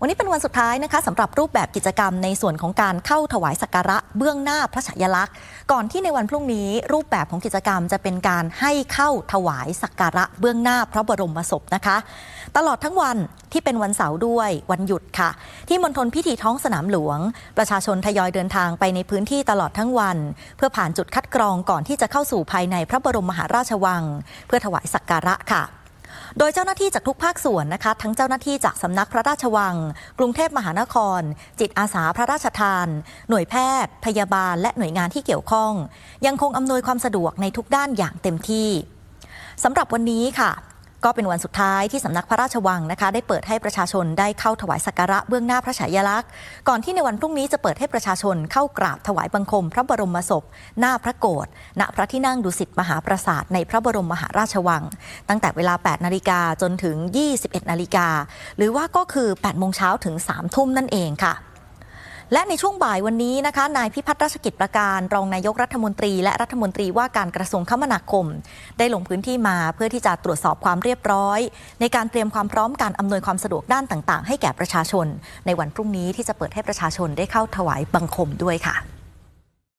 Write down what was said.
วันนี้เป็นวันสุดท้ายนะคะสำหรับรูปแบบกิจกรรมในส่วนของการเข้าถวายสักการะเบื้องหน้าพระฉายาลักษณ์ ก่อนที่ในวันพรุ่งนี้รูปแบบของกิจกรรมจะเป็นการให้เข้าถวายสักการะเบื้องหน้าพระบรมศพนะคะ ตลอดทั้งวันที่เป็นวันเสาร์ด้วยวันหยุดค่ะ ที่มณฑลพิธีท้องสนามหลวง ประชาชนทยอยเดินทางไปในพื้นที่ตลอดทั้งวัน เพื่อผ่านจุดคัดกรองก่อนที่จะเข้าสู่ภายในพระบรมมหาราชวัง เพื่อถวายสักการะค่ะ โดยเจ้าหน้าที่จากทุกภาคส่วนนะคะทั้งเจ้าหน้าที่จากสำนักพระราชวัง กรุงเทพมหานคร จิตอาสาพระราชทาน หน่วยแพทย์ พยาบาล และหน่วยงานที่เกี่ยวข้อง ยังคงอำนวยความสะดวกในทุกด้านอย่างเต็มที่สำหรับวันนี้ค่ะ ก็เป็นวันสุดท้ายที่สำนักพระราชวังนะคะ ได้เปิดให้ประชาชนได้เข้าถวายสักการะเบื้องหน้าพระฉายาลักษณ์ ก่อนที่ในวันพรุ่งนี้จะเปิดให้ประชาชนเข้ากราบถวายบังคม พระบรมศพ หน้าพระโกศณพระที่นั่งดุสิตมหาปราสาทในพระบรมมหาราชวัง ตั้งแต่เวลา 8 นาฬิกาจนถึง 21 นาฬิกาหรือว่าก็คือ 8 โมงเช้าถึง 3 ทุ่มนั่นเองค่ะ และในช่วงบ่ายวันนี้นะคะ นายพิพัฒน์รัชกิจประการ รองนายกรัฐมนตรีและรัฐมนตรีว่าการกระทรวงคมนาคม ได้ลงพื้นที่มาเพื่อที่จะตรวจสอบความเรียบร้อย ในการเตรียมความพร้อมการอำนวยความสะดวกด้านต่าง ๆ ให้แก่ประชาชน ในวันพรุ่งนี้ที่จะเปิดให้ประชาชนได้เข้าถวายบังคมด้วยค่ะ